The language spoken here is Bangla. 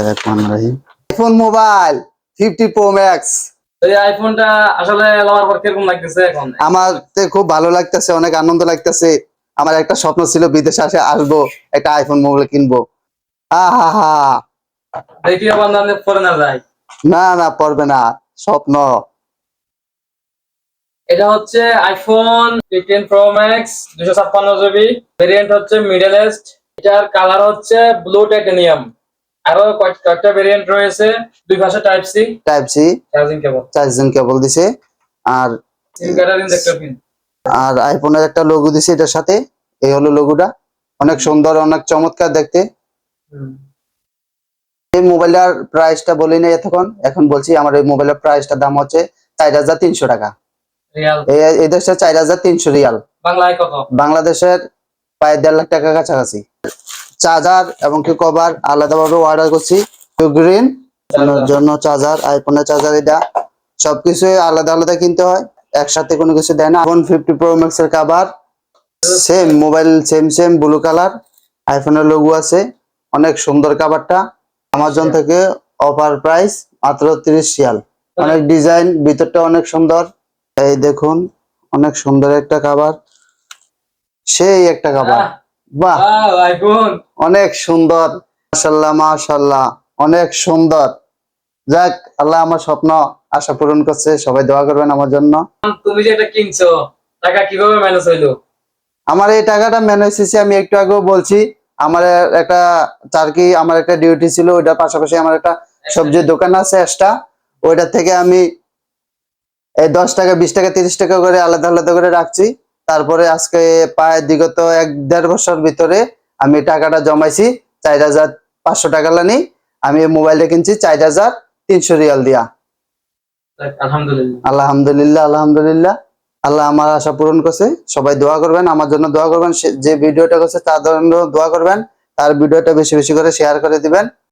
IPhone mobile fifty pro max এই আইফোনটা আসলে লওয়ার পর কীরকম লাগতেছে এখন? আমার খুব ভালো লাগতেছে অনেক আনন্দ লাগতেছে। আমার একটা স্বপ্ন ছিল বিদেশে আসে আসব একটা আইফোন মোবাইল কিনবো। আহা হা দেখি আবার না পরে না যায় না না পড়বে না স্বপ্ন। এটা হচ্ছে আইফোন ফিফটিন প্রো ম্যাক্স দুশো ছাপ্পান্ন জিবি ভেরিয়েন্ট হচ্ছে মিডল এস্ট এটার কালার হচ্ছে ব্লু টাইটানিয়াম আরও কয়েকটা ভেরিয়েন্ট রয়েছে। দুই পাশে type C type C charging cable charging cable দিছে। আর কার্ডের দেখতে পিন আর আইফোনের একটা লোগো দিছে এটার সাথে। এই হলো লোগোটা অনেক সুন্দর অনেক চমৎকার দেখতে। এই মোবাইলটার প্রাইসটা বলি নাই এতক্ষণ। এখন বলছি আমার এই মোবাইলের প্রাইসটা দাম হচ্ছে চার হাজার তিনশো টাকা। রিয়াল। এই এই দেশে চার হাজার তিনশো রিয়াল। বাংলায় কত? বাংলাদেশের প্রায় দেড় লাখ টাকা কাছাকাছি। চার্জার এবং কি কভার আলাদাভাবে অর্ডার করছি। গ্রিন জন্য চার্জার আইফোনের চার্জার এটা। সবকিছু আলাদা আলাদা কিনতে হয় একসাথে কোনো কিছু দেয় না। আইফোন ফিফটি প্রো ম্যাক্স এর cover same mobile same same blue colour আইফোনের লোগো আছে। অনেক সুন্দর কাভারটা আমাজন থেকে অফার প্রাইস মাত্র তিরিশ রিয়াল। অনেক ডিজাইন ভিতরটা অনেক সুন্দর। এই দেখুন অনেক সুন্দর একটা কাভার সেই একটা কাভার বাহ। অনেক সুন্দর। মাশাল্লাহ মাশাল্লাহ অনেক সুন্দর। যাক আল্লাহ আমার স্বপ্ন আশা পূরণ করছে। সবাই দোয়া করবেন আমার জন্য। তুমি যে এটা কিনছো টাকা কীভাবে ম্যানেজ হইল? আমার এই টাকাটা ম্যানেজ হয়েছে আমি একটু আগেও বলছি আমার একটা চারকি আমার একটা ডিউটি ছিল ওইটার পাশাপাশি আমার একটা সবজির দোকান আছে এক্সট্রা ওইটা থেকে আমি এই দশ টাকা বিশ টাকা তিরিশ টাকা করে আলাদা আলাদা করে রাখছি। তারপরে আজকে প্রায় বিগত এক দেড় বছর ভিতরে আমি টাকাটা জমাইছি চার হাজার পাঁচশো টাকা লানি। আমি মোবাইলটা কিনছি চার হাজার তিনশো রিয়াল দিয়া। আলহামদুলিল্লাহ। আলহামদুলিল্লাহ আলহামদুলিল্লাহ। আল্লাহ আমার আশা পূরণ করছে। সবাই দোয়া করবেন আমার জন্য দোয়া করবেন। সে- যে ভিডিওটা করছে তার জন্য দোয়া করবেন। তার ভিডিওটা বেশি বেশি করে শেয়ার করে দিবেন।